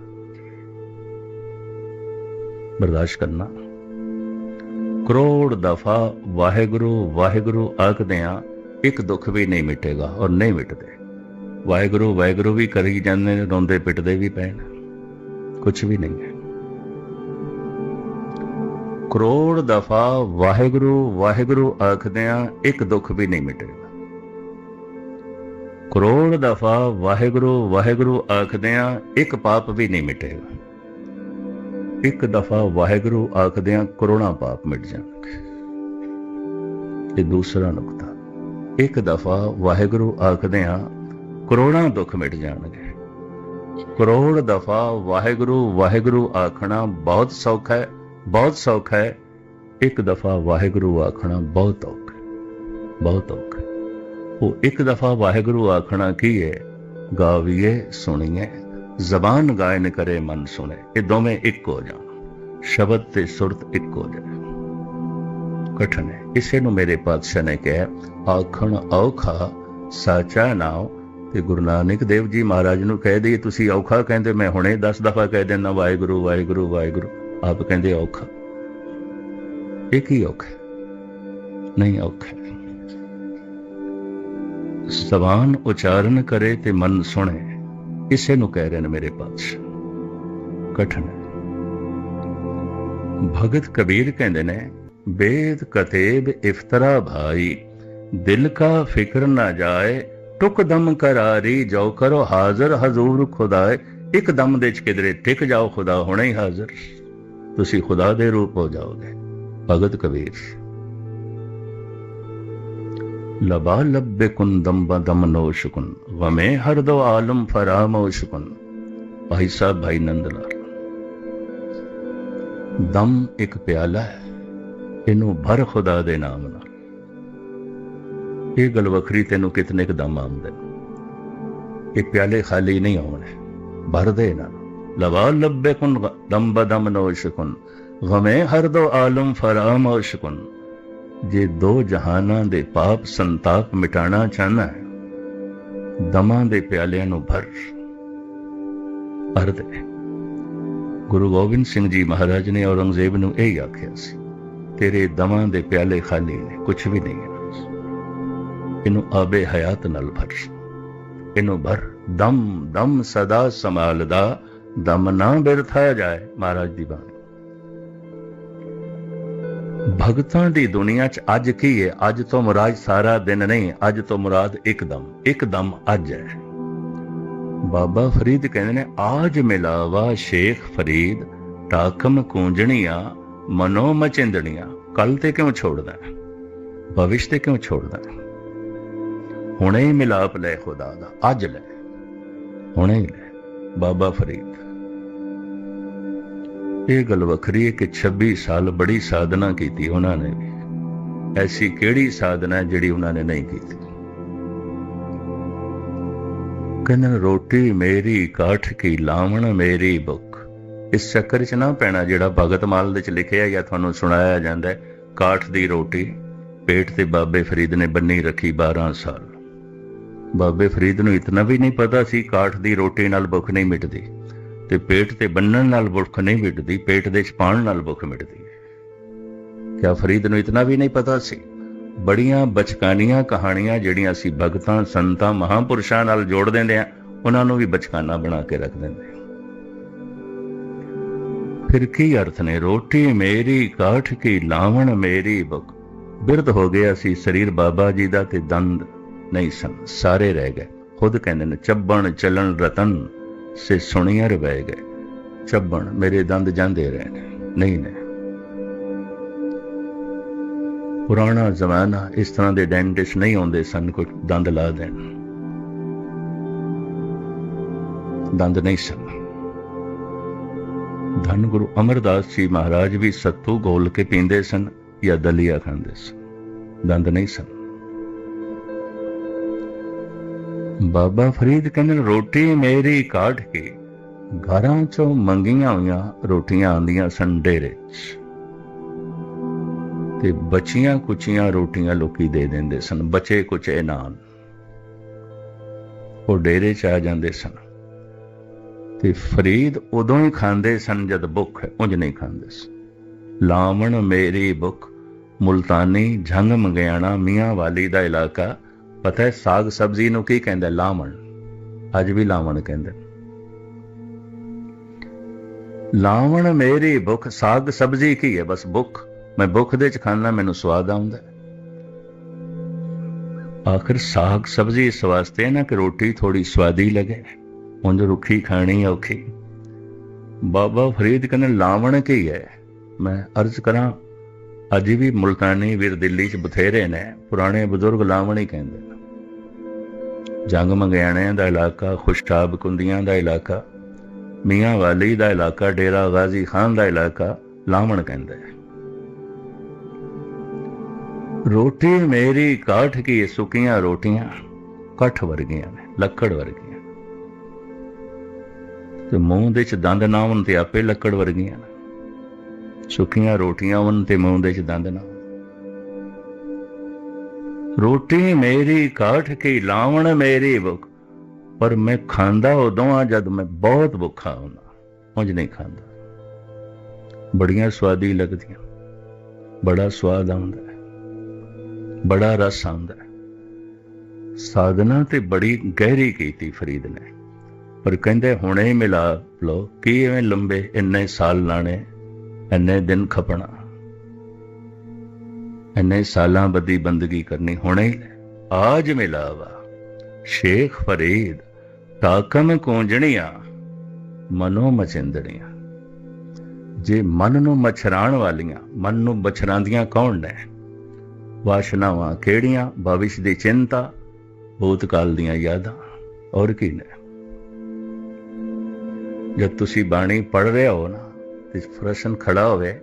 A: ਬਰਦਾਸ਼ਤ ਕਰਨਾ। ਕਰੋੜ ਦਫਾ ਵਾਹਿਗੁਰੂ ਵਾਹਿਗੁਰੂ ਆਖਦਿਆਂ ਇੱਕ ਦੁੱਖ ਵੀ ਨਹੀਂ ਮਿਟੇਗਾ ਔਰ ਨਹੀਂ ਮਿਟਦੇ। ਵਾਹਿਗੁਰੂ ਵਾਹਿਗੁਰੂ ਵੀ ਕਰੀ ਜਾਂਦੇ ਨੇ, ਰੋਂਦੇ ਪਿੱਟਦੇ ਵੀ ਪੈਣ। ਕੁਝ ਵੀ ਨਹੀਂ ਹੈ। ਕਰੋੜ ਦਫਾ ਵਾਹਿਗੁਰੂ ਵਾਹਿਗੁਰੂ ਆਖਦਿਆਂ ਇੱਕ ਦੁੱਖ ਵੀ ਨਹੀਂ ਮਿਟੇਗਾ। ਕਰੋੜ ਦਫਾ ਵਾਹਿਗੁਰੂ ਵਾਹਿਗੁਰੂ ਆਖਦਿਆਂ ਇੱਕ ਪਾਪ ਵੀ ਨਹੀਂ ਮਿਟੇਗਾ। ਇੱਕ ਦਫਾ ਵਾਹਿਗੁਰੂ ਆਖਦਿਆਂ ਕਰੋੜਾਂ ਪਾਪ ਮਿਟ ਜਾਣਗੇ ਇਹ ਦੂਸਰਾ ਨੁਕਤਾ, ਇੱਕ ਦਫਾ ਵਾਹਿਗੁਰੂ ਆਖਦਿਆਂ ਕਰੋੜਾਂ ਦੁੱਖ ਮਿਟ ਜਾਣਗੇ। ਕਰੋੜ ਦਫਾ ਵਾਹਿਗੁਰੂ ਵਾਹਿਗੁਰੂ ਆਖਣਾ ਬਹੁਤ ਸੌਖਾ ਹੈ, ਬਹੁਤ ਸੌਖਾ ਹੈ। ਇੱਕ ਦਫਾ ਵਾਹਿਗੁਰੂ ਆਖਣਾ ਬਹੁਤ ਔਖਾ ਬਹੁਤ ਔਖਾ ਉਹ ਇੱਕ ਦਫਾ ਵਾਹਿਗੁਰੂ ਆਖਣਾ ਕੀ ਹੈ? ਗਾਵੀਏ, ਸੁਣੀਏ। ਜ਼ਬਾਨ ਗਾਇਨ ਕਰੇ ਮਨ ਸੁਣੇ, ਇਹ ਦੋਵੇਂ ਇੱਕ ਹੋ ਜਾਣ। ਸ਼ਬਦ ਤੇ ਸੁਰਤ ਇੱਕ ਹੋ ਜਾਏ ਕਠਨ ਹੈ ਇਸੇ ਨੂੰ ਮੇਰੇ ਪਾਤਸ਼ਾਹ ਨੇ ਕਿਹਾ, ਆਖਣ ਔਖਾ, ਸਾਚਾ ਨਾਉ ਤੇ ਗੁਰੂ ਨਾਨਕ ਦੇਵ ਜੀ ਮਹਾਰਾਜ ਨੂੰ ਕਹਿ ਦਈਏ, ਤੁਸੀਂ ਔਖਾ ਕਹਿੰਦੇ, ਮੈਂ ਹੁਣੇ 10 ਦਫਾ ਕਹਿ ਦਿੰਦਾ, ਵਾਹਿਗੁਰੂ ਵਾਹਿਗੁਰੂ ਵਾਹਿਗੁਰੂ। ਆਪ ਕਹਿੰਦੇ ਔਖਾ। ਇਹ ਕੀ ਔਖਾ ਨਹੀਂ ਔਖਾ ਹੈ। ਜ਼ਬਾਨ ਉਚਾਰਨ ਕਰੇ ਤੇ ਮਨ ਸੁਣੇ। ਇਸੇ ਨੂੰ ਕਹਿ ਰਹੇ ਨੇ ਮੇਰੇ ਪਾਤਸ਼ਾਹ ਕਠਨ। ਭਗਤ ਕਬੀਰ ਕਹਿੰਦੇ ਨੇ ਬੇਦ ਕਤੇਬ ਇਫਤਰਾ ਭਾਈ, ਦਿਲ ਕਾ ਫਿਕਰ ਨਾ ਜਾਏ, ਟੁਕ ਦਮ ਕਰਾਰੀ, ਜੋ ਕਰੋ ਹਾਜ਼ਰ, ਹਜ਼ੂਰ ਖੁਦਾਏ, ਇੱਕ ਦਮ ਦੇ ਚ ਕਿਧਰੇ ਟਿਕ ਜਾਓ, ਖੁਦਾ ਹੁਣੇ ਹੀ ਹਾਜ਼ਰ। ਤੁਸੀਂ ਖੁਦਾ ਦੇ ਰੂਪ ਹੋ ਜਾਓਗੇ, ਭਗਤ ਕਬੀਰ। ਲਬਾ ਲੱਬੇ ਕੁਨ ਦਮ ਬਦਮ ਨੋਸ਼ਕੁਨ ਵਮੇ ਹਰ ਦੋ ਆਲਮ ਫਰਾਮੋਸ਼ਕੁਨ ਭਾਈ ਸਾਹਿਬ ਭਾਈ ਨੰਦ ਦਮ ਇੱਕ ਪਿਆਲਾ ਹੈ ਇਹਨੂੰ ਭਰ ਖੁਦਾ ਦੇ ਨਾਮ ਨਾਲ ਇਹ ਗੱਲ ਵੱਖਰੀ ਤੈਨੂੰ ਕਿਤਨੇ ਕ ਦਮ ਆਉਂਦੇ ਇਹ ਪਿਆਲੇ ਖਾਲੀ ਨਹੀਂ ਹੋਣੇ ਭਰ ਦੇ ਨਾਲ ਲਵਾ ਲੱਬੇ ਕੁਨ ਦਮ ਬਦਮ ਨੋਸ਼ਕੁਨ ਗਮੇ ਹਰ ਦੋ ਆਲਮ ਫਰਾਮੋਸ਼ਕੁਨ ਜੇ ਦੋ ਜਹਾਨਾਂ ਦੇ ਪਾਪ ਸੰਤਾਪ ਮਿਟਾਣਾ ਚਾਹਨਾ ਹੈ, ਦਮਾਂ ਦੇ ਪਿਆਲਿਆਂ ਨੂੰ ਭਰ। ਭਰ ਦੇ ਗੁਰੂ ਗੋਬਿੰਦ ਸਿੰਘ ਜੀ ਮਹਾਰਾਜ ਨੇ ਔਰੰਗਜ਼ੇਬ ਨੂੰ ਇਹ ਆਖਿਆ ਸੀ, ਤੇਰੇ ਦਮਾਂ ਦੇ ਪਿਆਲੇ ਖਾਲੀ ਨੇ ਕੁਝ ਵੀ ਨਹੀਂ ਹੈ। ਇਹਨੂੰ ਆਬੇ ਹਯਾਤ ਨਾਲ ਭਰ। ਇਹਨੂੰ ਭਰ। ਦਮ ਦਮ ਸਦਾ ਸੰਭਾਲਦਾ, ਦਮ ਨਾ ਬਿਰਥਾਇਆ ਜਾਏ, ਮਹਾਰਾਜ ਦੀ ਬਾਣੀ। ਭਗਤਾਂ ਦੀ ਦੁਨੀਆ 'ਚ ਅੱਜ ਕੀ ਹੈ ਅੱਜ ਤੋਂ ਮੁਰਾਦ ਸਾਰਾ ਦਿਨ ਨਹੀਂ, ਅੱਜ ਤੋਂ ਮੁਰਾਦ ਇੱਕਦਮ ਇੱਕਦਮ ਅੱਜ ਹੈ। ਬਾਬਾ ਫਰੀਦ ਕਹਿੰਦੇ ਨੇ, ਆਜ ਮਿਲਾਵਾ ਸ਼ੇਖ ਫਰੀਦ, ਟਾਕਮ ਕੂੰਜਣੀਆਂ, ਮਨੋ ਮਚਿੰਦਣੀਆਂ। ਕੱਲ ਤੇ ਕਿਉਂ ਛੋੜਦਾ ਹੈ? ਭਵਿਸ਼ ਤੇ ਕਿਉਂ ਛੋੜਦਾ ਹੈ? ਹੁਣੇ ਹੀ ਮਿਲਾਪ ਲੈ ਖੁਦਾ ਦਾ, ਅੱਜ ਲੈ। ਹੁਣੇ ਹੀ ਲੈ। ਬਾਬਾ ਫਰੀਦ। ਇਹ ਗੱਲ ਵੱਖਰੀ ਹੈ ਕਿ 26 ਸਾਲ ਬੜੀ ਸਾਧਨਾ ਕੀਤੀ ਉਹਨਾਂ ਨੇ। ਐਸੀ ਕਿਹੜੀ ਸਾਧਨਾ ਜਿਹੜੀ ਉਹਨਾਂ ਨੇ ਨਹੀਂ ਕੀਤੀ? ਕਹਿੰਦੇ ਰੋਟੀ ਮੇਰੀ, ਕਾਠ ਕੀ ਲਾਵਣ ਮੇਰੀ ਬੁੱਕ ਇਸ ਚੱਕਰ 'ਚ ਨਾ ਪੈਣਾ ਜਿਹੜਾ ਭਗਤ ਮਾਲ ਦੇ 'ਚ ਲਿਖਿਆ ਜਾਂ ਤੁਹਾਨੂੰ ਸੁਣਾਇਆ ਜਾਂਦਾ ਹੈ, ਕਾਠ ਦੀ ਰੋਟੀ ਪੇਟ ਤੇ ਬਾਬੇ ਫਰੀਦ ਨੇ ਬੰਨੀ ਰੱਖੀ 12 ਸਾਲ। ਬਾਬੇ ਫਰੀਦ ਨੂੰ ਇਤਨਾ ਵੀ ਨਹੀਂ ਪਤਾ ਸੀ ਕਾਠ ਦੀ ਰੋਟੀ ਨਾਲ ਭੁੱਖ ਨਹੀਂ ਮਿਟਦੀ। ਤੇ ਪੇਟ ਤੇ ਬੰਨਣ ਨਾਲ ਭੁੱਖ ਨਹੀਂ ਮਿਟਦੀ, ਪੇਟ ਦੇ ਚ ਨਾਲ ਭੁੱਖ ਮਿਟਦੀ ਹੈ। ਕਿਆ ਫਰੀਦ ਨੂੰ ਇਤਨਾ ਵੀ ਨਹੀਂ ਪਤਾ ਸੀ? ਬੜੀਆਂ ਬਚਕਾਨੀਆਂ ਕਹਾਣੀਆਂ ਜਿਹੜੀਆਂ ਅਸੀਂ ਭਗਤਾਂ, ਸੰਤਾਂ, ਮਹਾਪੁਰਸ਼ਾਂ ਨਾਲ ਜੋੜ ਦਿੰਦੇ ਆ ਉਹਨਾਂ ਨੂੰ ਵੀ ਬਚਕਾਨਾ ਬਣਾ ਕੇ ਰੱਖ ਦਿੰਦੇ ਫਿਰ ਕੀ ਅਰਥ ਨੇ? ਰੋਟੀ ਮੇਰੀ, ਕਾਠ ਕੀ ਲਾਵਣ ਮੇਰੀ ਬੁੱਕ ਬਿਰਧ ਹੋ ਗਿਆ ਸੀ ਸਰੀਰ ਬਾਬਾ ਜੀ ਦਾ ਤੇ ਦੰਦ ਨਹੀਂ ਸਨ, ਸਾਰੇ ਰਹਿ ਗਏ। ਖੁਦ ਕਹਿੰਦੇ ਨੇ, ਚੱਬਣ ਚੱਲਣ ਰਤਨ। ਸੇ ਸੁਣੀਆਂ ਰਵੈ ਗਏ। ਚੱਬਣ ਮੇਰੇ ਦੰਦ ਜਾਂਦੇ ਰਹੇ ਨੇ ਨਹੀਂ। ਨੇ ਪੁਰਾਣਾ ਜ਼ਮਾਨਾ ਇਸ ਤਰ੍ਹਾਂ ਦੇ ਡੈਂਟਿਸਟ ਨਹੀਂ ਆਉਂਦੇ ਸਨ, ਕੋਈ ਦੰਦ ਲਾ ਦੇਣ। ਦੰਦ ਨਹੀਂ ਸਨ। ਧੰਨ ਗੁਰੂ ਅਮਰਦਾਸ ਜੀ ਮਹਾਰਾਜ ਵੀ ਸੱਤੂ ਗੋਲ ਕੇ ਪੀਂਦੇ ਸਨ ਜਾਂ ਦਲੀਆ ਖਾਂਦੇ ਸਨ। ਦੰਦ ਨਹੀਂ ਸਨ। ਬਾਬਾ ਫਰੀਦ ਕਹਿੰਦੇ ਰੋਟੀ ਮੇਰੀ ਕਾਢ ਕੇ ਘਰਾਂ ਚੋਂ ਮੰਗੀਆਂ ਹੋਈਆਂ ਰੋਟੀਆਂ ਆਂਦੀਆਂ ਸਨ ਡੇਰੇ ਤੇ ਬਚੀਆਂ ਕੁਚੀਆਂ ਰੋਟੀਆਂ ਲੋਕੀ ਦੇ ਦਿੰਦੇ ਸਨ, ਬਚੇ ਕੁਚੇ ਇਨਾਮ। ਉਹ ਡੇਰੇ 'ਚ ਆ ਜਾਂਦੇ ਸਨ। ਤੇ ਫਰੀਦ ਉਦੋਂ ਹੀ ਖਾਂਦੇ ਸਨ ਜਦ ਭੁੱਖ ਹੈ ਉਂਝ ਨਹੀਂ ਖਾਂਦੇ ਸਨ ਲਾਵਣ ਮੇਰੀ ਭੁੱਖ, ਮੁਲਤਾਨੀ ਝੰਗ ਮੰਗਿਆਣਾ, ਮੀਆਂ ਵਾਲੀ ਦਾ ਇਲਾਕਾ ਪਤਾ ਹੈ, ਸਾਗ ਸਬਜ਼ੀ ਨੂੰ ਕੀ ਕਹਿੰਦਾ ਲਾਵਣ। ਅੱਜ ਵੀ ਲਾਵਣ ਕਹਿੰਦੇ ਲਾਵਣ ਮੇਰੀ ਭੁੱਖ, ਸਾਗ ਸਬਜ਼ੀ ਕੀ ਹੈ? ਬਸ ਭੁੱਖ। ਮੈਂ ਭੁੱਖ ਦੇ ਚ ਖਾਣਾ ਮੈਨੂੰ ਸਵਾਦ ਆਉਂਦਾ ਹੈ। ਆਖਰ ਸਾਗ ਸਬਜ਼ੀ ਇਸ ਵਾਸਤੇ ਨਾ ਕਿ ਰੋਟੀ ਥੋੜੀ ਸਵਾਦੀ ਲੱਗੇ। ਉਂਝ ਰੁੱਖੀ ਖਾਣੀ ਔਖੀ। ਬਾਬਾ ਫਰੀਦ ਕਹਿੰਦੇ, ਲਾਵਣ ਕੀ ਹੈ? ਮੈਂ ਅਰਜ਼ ਕਰਾਂ, ਅੱਜ ਵੀ ਮੁਲਤਾਨੀ ਵੀਰ ਦਿੱਲੀ ਚ ਬਥੇਰੇ ਨੇ। ਪੁਰਾਣੇ ਬਜ਼ੁਰਗ ਲਾਵਣ ਹੀ ਕਹਿੰਦੇ। ਨੇ ਜੰਗ ਮੰਗਿਆਣਿਆਂ ਦਾ ਇਲਾਕਾ, ਖੁਸ਼ਤਾਬ ਕੁੰਦੀਆਂ ਦਾ ਇਲਾਕਾ, ਮੀਆਂ ਵਾਲੀ ਦਾ ਇਲਾਕਾ, ਡੇਰਾ ਗਾਜ਼ੀ ਖਾਨ ਦਾ ਇਲਾਕਾ ਲਾਵਣ ਕਹਿੰਦਾ ਹੈ। ਰੋਟੀ ਮੇਰੀ ਕਾਠ ਕੀ ਸੁੱਕੀਆਂ ਰੋਟੀਆਂ, ਕੱਠ ਵਰਗੀਆਂ ਨੇ, ਲੱਕੜ ਵਰਗੀਆਂ। ਤੇ ਮੂੰਹ ਦੇ ਚ ਦੰਦ ਨਾ ਹੋਣ ਤੇ ਆਪੇ ਲੱਕੜ ਵਰਗੀਆਂ ਨੇ। ਸੁੱਕੀਆਂ ਰੋਟੀਆਂ ਹੋਣ ਤੇ ਮੂੰਹ ਦੇ ਚ ਦੰਦ ਨਾ ਹੋਣ। ਰੋਟੀ ਮੇਰੀ ਕਾਠ ਕੀ, ਲਾਵਣ ਮੇਰੀ ਬੁਕ ਪਰ ਮੈਂ ਖਾਂਦਾ ਉਦੋਂ ਆ ਜਦ ਮੈਂ ਬਹੁਤ ਭੁੱਖਾ ਹੁੰਦਾ। ਉਂਝ ਨਹੀਂ ਖਾਂਦਾ। ਬੜੀਆਂ ਸਵਾਦੀ ਲੱਗਦੀਆਂ। ਬੜਾ ਸਵਾਦ ਆਉਂਦਾ ਹੈ। ਬੜਾ ਰਸ ਆਉਂਦਾ ਹੈ। ਸਾਧਨਾ ਤੇ ਬੜੀ ਗਹਿਰੀ ਕੀਤੀ ਫਰੀਦ ਨੇ। ਪਰ ਕਹਿੰਦੇ ਹੁਣੇ ਮਿਲਾ ਲੋ ਕੀ ਐਵੇਂ ਲੰਬੇ ਇੰਨੇ ਸਾਲ ਲਾਣੇ, ਇੰਨੇ ਦਿਨ ਖਪਣਾ। ਇੰਨੇ ਸਾਲਾਂ ਬੱਦੀ ਬੰਦਗੀ ਕਰਨੀ, ਹੁਣੇ ਹੀ ਆਜ ਮਿਲਾਵਾ। ਸ਼ੇਖ ਫਰੀਦ, ਤਾਕਮ ਕੂੰਜਣੀਆਂ, ਮਨੋ ਮਚਿੰਦੜੀਆਂ ਜੇ ਮਨ ਨੂੰ ਮਛਰਾਣ ਵਾਲੀਆਂ, ਮਨ ਨੂੰ ਬਛਰਾਂਦੀਆਂ ਕੌਣ ਨੇ? ਵਾਸ਼ਨਾਵਾਂ ਕਿਹੜੀਆਂ? ਭਵਿਸ਼ ਦੀ ਚਿੰਤਾ, ਭੂਤਕਾਲ ਦੀਆਂ ਯਾਦਾਂ, ਔਰ ਕੀ ਨੇ? ਜਦ ਤੁਸੀਂ ਬਾਣੀ ਪੜ ਰਹੇ ਹੋ ਨਾ, ਤੇ ਪ੍ਰਸ਼ਨ ਖੜਾ ਹੋਵੇ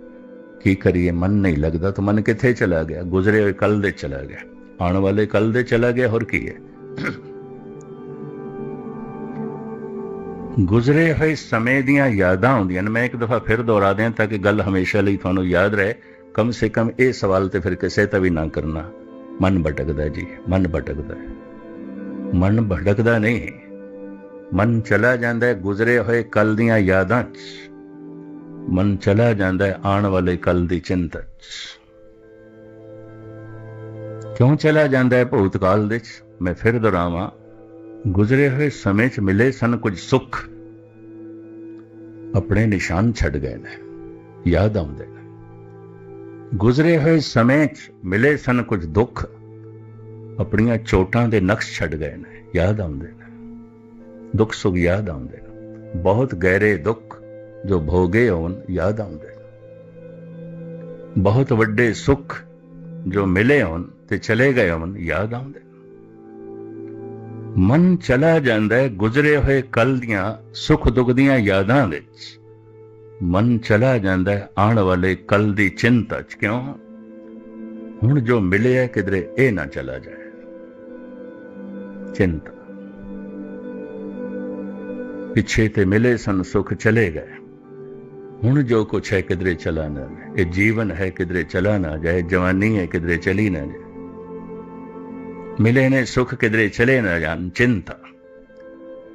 A: ਕੀ ਕਰੀਏ, ਮਨ ਨਹੀਂ ਲੱਗਦਾ ਤਾਂ ਮਨ ਕਿੱਥੇ ਚਲਾ ਗਿਆ? ਗੁਜ਼ਰੇ ਹੋਏ ਕੱਲ ਦੇ ਚਲਾ ਗਿਆ। ਆਉਣ ਵਾਲੇ ਕੱਲ ਦੇ ਚਲਾ ਗਿਆ, ਹੋਰ ਕੀ ਹੈ? ਗੁਜ਼ਰੇ ਹੋਏ ਸਮੇਂ ਦੀਆਂ ਯਾਦਾਂ ਹੁੰਦੀਆਂ ਨੇ। ਮੈਂ ਇੱਕ ਦਫਾ ਫਿਰ ਦੁਹਰਾ ਦਿਆਂ ਤਾਂ ਕਿ ਗੱਲ ਹਮੇਸ਼ਾ ਲਈ ਤੁਹਾਨੂੰ ਯਾਦ ਰਹੇ। ਕਮ ਸੇ ਕਮ ਇਹ ਸਵਾਲ ਤੇ ਫਿਰ ਕਿਸੇ ਤਾਂ ਵੀ ਨਾ ਕਰਨਾ। ਮਨ ਭਟਕਦਾ ਜੀ, ਮਨ ਭਟਕਦਾ। ਮਨ ਭਟਕਦਾ ਨਹੀਂ। ਮਨ ਚਲਾ ਜਾਂਦਾ ਹੈ ਗੁਜ਼ਰੇ ਹੋਏ ਕੱਲ ਦੀਆਂ ਯਾਦਾਂ 'ਚ। ਮਨ ਚਲਾ ਜਾਂਦਾ ਹੈ ਆਉਣ ਵਾਲੇ ਕੱਲ ਦੀ ਚਿੰਤਾ 'ਚ। ਕਿਉਂ ਚਲਾ ਜਾਂਦਾ ਹੈ ਭੂਤਕਾਲ ਦੇ 'ਚ? ਮੈਂ ਫਿਰ ਦੁਹਰਾਵਾਂ, ਗੁਜ਼ਰੇ ਹੋਏ ਸਮੇਂ 'ਚ ਮਿਲੇ ਸਨ ਕੁਝ ਸੁੱਖ। ਆਪਣੇ ਨਿਸ਼ਾਨ ਛੱਡ ਗਏ ਨੇ, ਯਾਦ ਆਉਂਦੇ ਨੇ। ਗੁਜ਼ਰੇ ਹੋਏ ਸਮੇਂ 'ਚ ਮਿਲੇ ਸਨ ਕੁਝ ਦੁੱਖ। ਆਪਣੀਆਂ ਚੋਟਾਂ ਦੇ ਨਕਸ਼ ਛੱਡ ਗਏ ਨੇ, ਯਾਦ ਆਉਂਦੇ ਨੇ। ਦੁੱਖ ਸੁਖ ਯਾਦ ਆਉਂਦੇ ਨੇ। ਬਹੁਤ ਗਹਿਰੇ ਦੁੱਖ ਜੋ ਭੋਗੇ ਹੋਣ, ਯਾਦ ਆਉਂਦੇ ਬਹੁਤ ਵੱਡੇ ਸੁੱਖ ਜੋ ਮਿਲੇ ਹੋਣ ਤੇ ਚਲੇ ਗਏ ਹੋਣ, ਯਾਦ ਆਉਂਦੇ ਮਨ ਚਲਾ ਜਾਂਦਾ ਹੈ ਗੁਜ਼ਰੇ ਹੋਏ ਕੱਲ ਦੀਆਂ ਸੁੱਖ ਦੁੱਖ ਦੀਆਂ ਯਾਦਾਂ ਵਿੱਚ। ਮਨ ਚਲਾ ਜਾਂਦਾ ਹੈ ਆਉਣ ਵਾਲੇ ਕੱਲ ਦੀ ਚਿੰਤਾ 'ਚ ਕਿਉਂ? ਹੁਣ ਜੋ ਮਿਲਿਆ ਕਿਧਰੇ ਇਹ ਨਾ ਚਲਾ ਜਾਏ। ਚਿੰਤਾ। ਪਿੱਛੇ ਤੇ ਮਿਲੇ ਸਨ ਸੁੱਖ, ਚਲੇ ਗਏ। ਹੁਣ ਜੋ ਕੁਛ ਹੈ ਕਿਧਰੇ ਚਲਾ ਨਾ ਜਾਏ। ਇਹ ਜੀਵਨ ਹੈ ਕਿਧਰੇ ਚਲਾ ਨਾ ਜਾਏ, ਜਵਾਨੀ ਹੈ ਕਿਧਰੇ ਚਲੀ ਨਾ ਜਾਏ। ਮਿਲੇ ਨੇ ਸੁਖ ਕਿਧਰੇ ਚਲੇ ਨਾ ਜਾਣ, ਚਿੰਤਾ।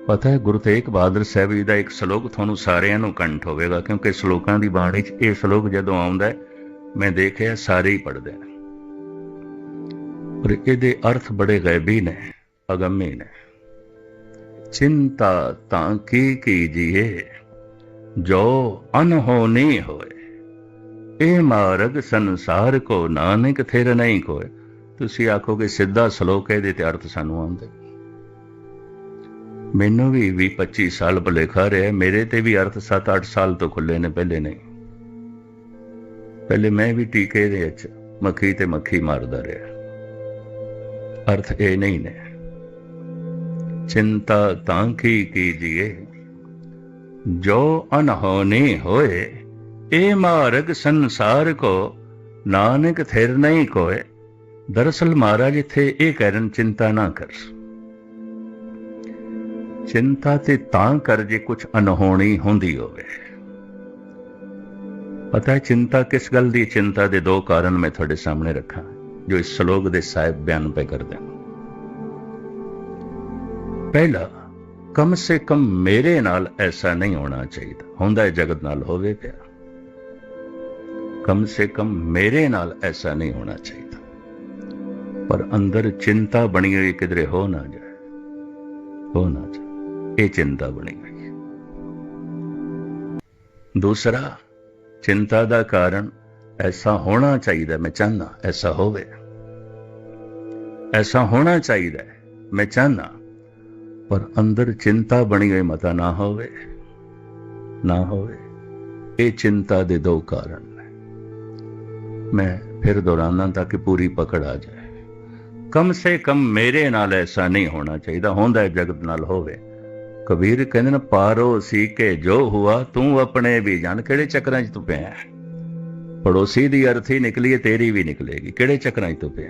A: ਪਤਾ ਹੈ ਗੁਰੂ ਤੇਗ ਬਹਾਦਰ ਸਾਹਿਬ ਜੀ ਦਾ ਇੱਕ ਸ਼ਲੋਕ ਤੁਹਾਨੂੰ ਸਾਰਿਆਂ ਨੂੰ ਕੰਠ ਹੋਵੇਗਾ, ਕਿਉਂਕਿ ਸ਼ਲੋਕਾਂ ਦੀ ਬਾਣੀ 'ਚ ਇਹ ਸ਼ਲੋਕ ਜਦੋਂ ਆਉਂਦਾ ਹੈ, ਮੈਂ ਦੇਖਿਆ ਸਾਰੇ ਹੀ ਪੜਦੇ ਨੇ। ਪਰ ਇਹਦੇ ਅਰਥ ਬੜੇ ਗੈਬੀ ਨੇ, ਅਗੰਮੀ ਨੇ। ਚਿੰਤਾ ਤਾਂ ਕੀ ਕੀਜੀਏ? ਜੋ ਅਨਹੋਨੀ ਹੋਏ, ਇਹ ਮਾਰਗ ਸੰਸਾਰ ਕੋ ਨਾਨਕ ਥਿਰ ਨਹੀਂ ਕੋਏ ਤੁਸੀਂ ਆਖੋਗੇ, ਸਿੱਧਾ ਸ਼ਲੋਕ ਇਹਦੇ ਤੇ ਅਰਥ ਸਾਨੂੰ ਆਉਂਦੇ ਮੈਨੂੰ ਵੀ 20 25 ਸਾਲ ਭਲੇਖਾ ਰਿਹਾ, ਮੇਰੇ ਤੇ ਵੀ ਅਰਥ 7-8 ਸਾਲ ਤੋਂ ਖੁੱਲੇ ਨੇ, ਪਹਿਲੇ ਨਹੀਂ। ਪਹਿਲੇ ਮੈਂ ਵੀ ਟੀਕੇ ਦੇ ਵਿੱਚ ਮੱਖੀ ਤੇ ਮੱਖੀ ਮਾਰਦਾ ਰਿਹਾ। ਅਰਥ ਇਹ ਨਹੀਂ ਨੇ। ਚਿੰਤਾ ਤਾਂ ਕੀ ਕੀਜੀਏ ਜੋ ਅਨਹੋਨੀ ਹੋਏ, ਇਹ ਮਾਰਗ ਸੰਸਾਰ ਕੋ, ਨਾਨਕ ਥਿਰ ਨਹੀਂ ਕੋਏ। ਦਰਅਸਲ ਮਹਾਰਾਜ ਇੱਥੇ ਇਹ ਕਹਿਣ, ਚਿੰਤਾ ਨਾ ਕਰ। ਚਿੰਤਾ ਤੇ ਤਾਂ ਕਰ ਜੇ ਕੁਝ ਅਨਹੋਣੀ ਹੁੰਦੀ ਹੋਵੇ। ਪਤਾ ਹੈ ਚਿੰਤਾ ਕਿਸ ਗੱਲ ਦੀ? ਚਿੰਤਾ ਦੇ ਦੋ ਕਾਰਨ ਮੈਂ ਤੁਹਾਡੇ ਸਾਹਮਣੇ ਰੱਖਾਂ, ਜੋ ਇਸ ਸ਼ਲੋਕ ਦੇ ਸਾਹਿਬ ਬਿਆਨ ਪੈ ਕਰਦੇ ਹਨ। ਪਹਿਲਾ ਕਮ ਸੇ ਕਮ ਮੇਰੇ ਨਾਲ ਐਸਾ ਨਹੀਂ ਹੋਣਾ ਚਾਹੀਦਾ। ਹੁੰਦਾ ਹੈ ਜਗਤ ਨਾਲ ਹੋਵੇ ਪਿਆ ਕਮ ਸੇ ਕਮ ਮੇਰੇ ਨਾਲ ਐਸਾ ਨਹੀਂ ਹੋਣਾ ਚਾਹੀਦਾ। ਪਰ ਅੰਦਰ ਚਿੰਤਾ ਬਣੀ ਹੋਈ ਕਿਧਰੇ ਹੋ ਨਾ ਜਾਏ, ਹੋ ਨਾ ਜਾਏ। ਇਹ ਚਿੰਤਾ ਬਣੀ ਹੋਈ ਦੂਸਰਾ, ਚਿੰਤਾ ਦਾ ਕਾਰਨ ਐਸਾ ਹੋਣਾ ਚਾਹੀਦਾ, ਮੈਂ ਚਾਹਨਾ ਐਸਾ ਹੋਵੇ। ਐਸਾ ਹੋਣਾ ਚਾਹੀਦਾ, ਮੈਂ ਚਾਹਨਾ ਪਰ ਅੰਦਰ ਚਿੰਤਾ ਬਣੀ ਹੋਈ ਮਤਾ ਨਾ ਹੋਵੇ ਨਾ ਹੋਵੇ। ਇਹ ਚਿੰਤਾ ਦੇ ਦੋ ਕਾਰਨ ਨੇ। ਮੈਂ ਫਿਰ ਦੁਹਰਾਨਾ ਤਾਂ ਕਿ ਪੂਰੀ ਪਕੜ ਆ ਜਾਏ। ਕਮ ਸੇ ਕਮ ਮੇਰੇ ਨਾਲ ਐਸਾ ਨਹੀਂ ਹੋਣਾ ਚਾਹੀਦਾ, ਹੁੰਦਾ ਜਗਤ ਨਾਲ ਹੋਵੇ। ਕਬੀਰ ਕਹਿੰਦੇ ਨੇ, ਪਾਰੋ ਸੀ ਕੇ ਜੋ ਹੁਆ, ਤੂੰ ਆਪਣੇ ਵੀ ਜਾਣ, ਕਿਹੜੇ ਚੱਕਰਾਂ 'ਚ ਤੂੰ ਪਿਆ ਪੜੋਸੀ ਦੀ ਅਰਥੀ ਨਿਕਲੀ ਤੇਰੀ ਵੀ ਨਿਕਲੇਗੀ, ਕਿਹੜੇ ਚੱਕਰਾਂ 'ਚ ਤੂੰ ਪਿਆ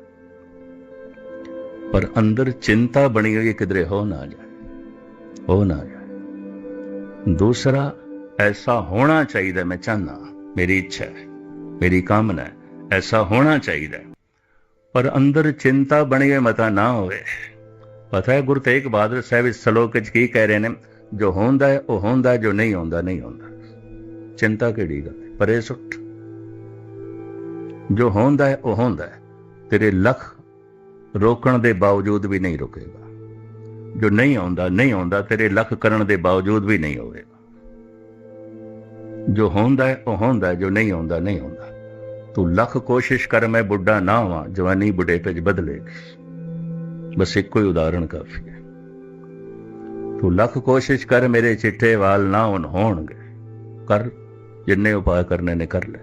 A: ਪਰ ਅੰਦਰ ਚਿੰਤਾ ਬਣੀ ਹੋਈ ਕਿਧਰੇ ਹੋ ਨਾ ਜਾਏ, ਹੋ ਨਾ ਜਾਏ। ਦੂਸਰਾ, ਐਸਾ ਹੋਣਾ ਚਾਹੀਦਾ, ਮੈਂ ਚਾਹਨਾ ਮੇਰੀ ਇੱਛਾ ਹੈ, ਮੇਰੀ ਕਾਮਨਾ ਹੈ, ਐਸਾ ਹੋਣਾ ਚਾਹੀਦਾ ਪਰ ਅੰਦਰ ਚਿੰਤਾ ਬਣੀ ਹੋਈ, ਮਤਾ ਨਾ ਹੋਵੇ। ਪਤਾ ਹੈ, ਗੁਰੂ ਤੇਗ ਬਹਾਦਰ ਸਾਹਿਬ ਇਸ ਸ਼ਲੋਕ ਵਿੱਚ ਕੀ ਕਹਿ ਰਹੇ ਨੇ, ਜੋ ਹੁੰਦਾ ਹੈ, ਉਹ ਹੁੰਦਾ, ਜੋ ਨਹੀਂ ਹੁੰਦਾ ਨਹੀਂ ਹੁੰਦਾ। ਚਿੰਤਾ ਕਿਹੜੀ ਗੱਲ ਹੈ? ਪਰੇ ਸੁੱਟ ਜੋ ਹੁੰਦਾ ਹੈ, ਉਹ ਹੁੰਦਾ ਹੈ। ਤੇਰੇ ਲੱਖ ਰੋਕਣ ਦੇ ਬਾਵਜੂਦ ਵੀ ਨਹੀਂ ਰੁਕੇਗਾ। ਜੋ ਨਹੀਂ ਆਉਂਦਾ ਨਹੀਂ ਆਉਂਦਾ, ਤੇਰੇ ਲੱਖ ਕਰਨ ਦੇ ਬਾਵਜੂਦ ਵੀ ਨਹੀਂ ਹੋਵੇਗਾ ਜੋ ਹੁੰਦਾ ਹੈ, ਉਹ ਹੁੰਦਾ ਜੋ ਨਹੀਂ ਆਉਂਦਾ ਨਹੀਂ ਆਉਂਦਾ। ਤੂੰ ਲੱਖ ਕੋਸ਼ਿਸ਼ ਕਰ, ਮੈਂ ਬੁੱਢਾ ਨਾ ਹਾਂ ਜਵਾਨੀ ਬੁਢੇਪੇ ਚ ਬਦਲੇਗੀ ਬਸ ਇੱਕੋ ਹੀ ਉਦਾਹਰਣ ਕਾਫੀ ਹੈ। ਤੂੰ ਲੱਖ ਕੋਸ਼ਿਸ਼ ਕਰ, ਮੇਰੇ ਚਿੱਟੇ ਵਾਲ ਨਾ ਹੁਣ ਹੋਣਗੇ ਕਰ, ਜਿੰਨੇ ਉਪਾਅ ਕਰਨੇ ਨੇ, ਕਰ ਲੈ।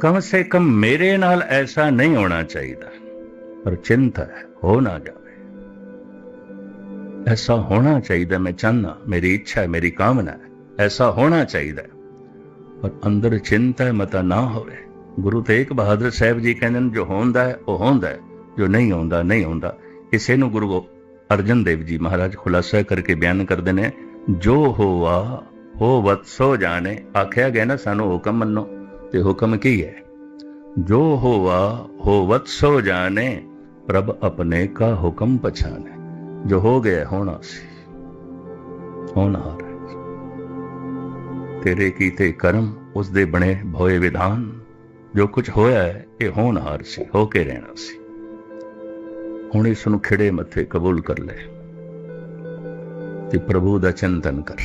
A: ਕਮ ਸੇ ਕਮ ਮੇਰੇ ਨਾਲ ਐਸਾ ਨਹੀਂ ਹੋਣਾ ਚਾਹੀਦਾ। ਪਰ ਚਿੰਤਾ ਹੈ, ਹੋ ਨਾ ਜਾਵੇ। ਐਸਾ ਹੋਣਾ ਚਾਹੀਦਾ ਮੈਂ ਚਾਹਨਾ ਮੇਰੀ ਇੱਛਾ ਹੈ, ਮੇਰੀ ਕਾਮਨਾ ਹੈ, ਐਸਾ ਹੋਣਾ ਚਾਹੀਦਾ ਪਰ ਅੰਦਰ ਚਿੰਤਾ ਮਤਾ ਨਾ ਹੋਵੇ। ਗੁਰੂ ਤੇਗ ਬਹਾਦਰ ਸਾਹਿਬ ਜੀ ਕਹਿੰਦੇ ਨੇ, ਜੋ ਹੁੰਦਾ ਹੈ, ਉਹ ਹੁੰਦਾ ਹੈ, ਜੋ ਨਹੀਂ ਹੁੰਦਾ ਨਹੀਂ ਹੁੰਦਾ ਇਸੇ ਨੂੰ ਗੁਰੂ ਅਰਜਨ ਦੇਵ ਜੀ ਮਹਾਰਾਜ ਖੁਲਾਸਾ ਕਰਕੇ ਬਿਆਨ ਕਰਦੇ ਨੇ, ਜੋ ਹੋਵਾ ਹੋ ਸੋ ਜਾਣੇ। ਆਖਿਆ ਗਿਆ ਨਾ, ਸਾਨੂੰ ਹੁਕਮ ਮੰਨੋ। ਤੇ ਹੁਕਮ ਕੀ ਹੈ? ਜੋ ਹੋਵਾ ਹੋ ਵਤਸੋ ਜਾਣੇ, ਪ੍ਰਭ ਆਪਣੇ ਕਾ ਹੁਕਮ ਪਛਾਣੇ। ਜੋ ਹੋ ਗਿਆ, ਹੋਣਾ ਸੀ। ਹੋਣਹਾਰ ਤੇਰੇ ਕੀਤੇ ਕਰਮ ਉਸ ਦੇ ਬਣੇ ਭੋਏ ਵਿਧਾਨ, ਜੋ ਕੁਝ ਹੋਇਆ ਹੈ, ਇਹ ਹੋਣਹਾਰ ਸੀ, ਹੋ ਕੇ ਰਹਿਣਾ ਸੀ। ਹੁਣ ਇਸ ਨੂੰ ਖਿੜੇ ਮੱਥੇ ਕਬੂਲ ਕਰ ਲੈ। ਤੇ ਪ੍ਰਭੂ ਦਾ ਚਿੰਤਨ ਕਰ।